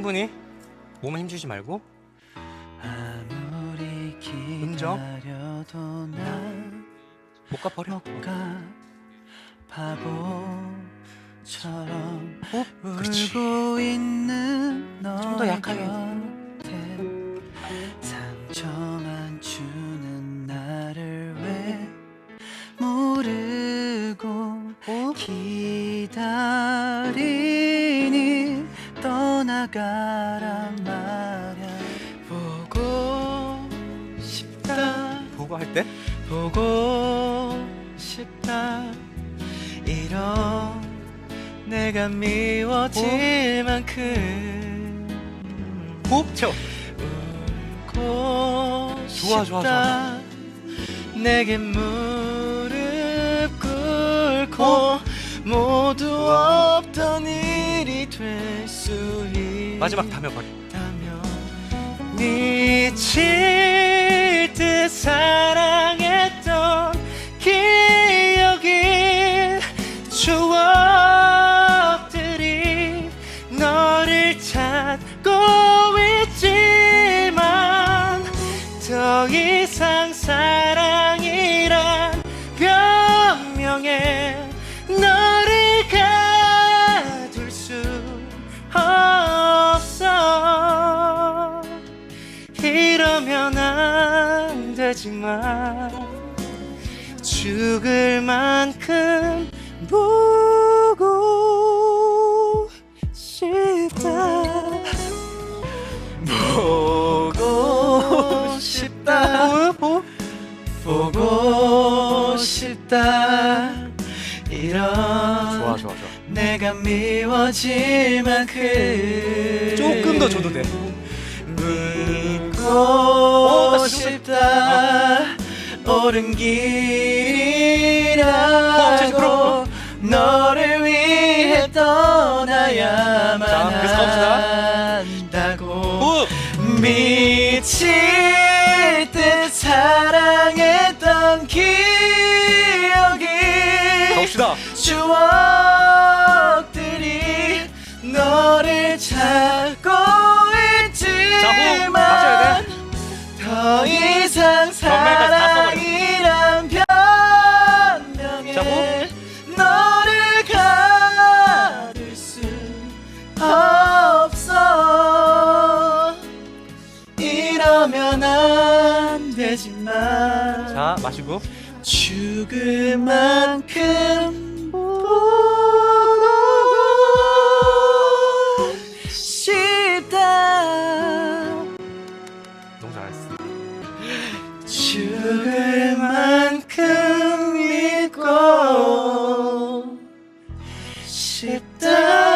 충분히 몸에 힘주지 말고 아무리 음정. 기다려도 난못 가버려. 못가 바보처럼 호흡. 그렇지. 좀더 너의 약하게. 나가란 말야. 보고 싶다. 보고 할 때. 보고 싶다. 이런 내가 미워질 만큼. 호흡 채워. 울고 좋아, 좋아, 싶다. 내게 무 마지막 다며버려. 미칠 듯 사랑했던 기억이 추억들이 너를 찾고 있지만 더 이상 사랑이란 변명에 너 되지만 죽을 만큼 보고 싶다 보고 싶다 호흡. 호흡. 보고 싶다 이런 좋아 좋아 좋아. 내가 미워질 만큼 조금 더 줘도 돼. 믿고 어, 나 지금 싶다 옳은 길이라고 너를 위해 떠나야만 가봅시다. 한다고. 미칠 듯 사랑했던 기억이. 추억들이 너를 찾 더 이상. 사랑이란 자, 변명에 너를 가둘 수 없어 이러면 안 되지만 자 마시고. 죽을 만큼 죽을 만큼 믿고 싶다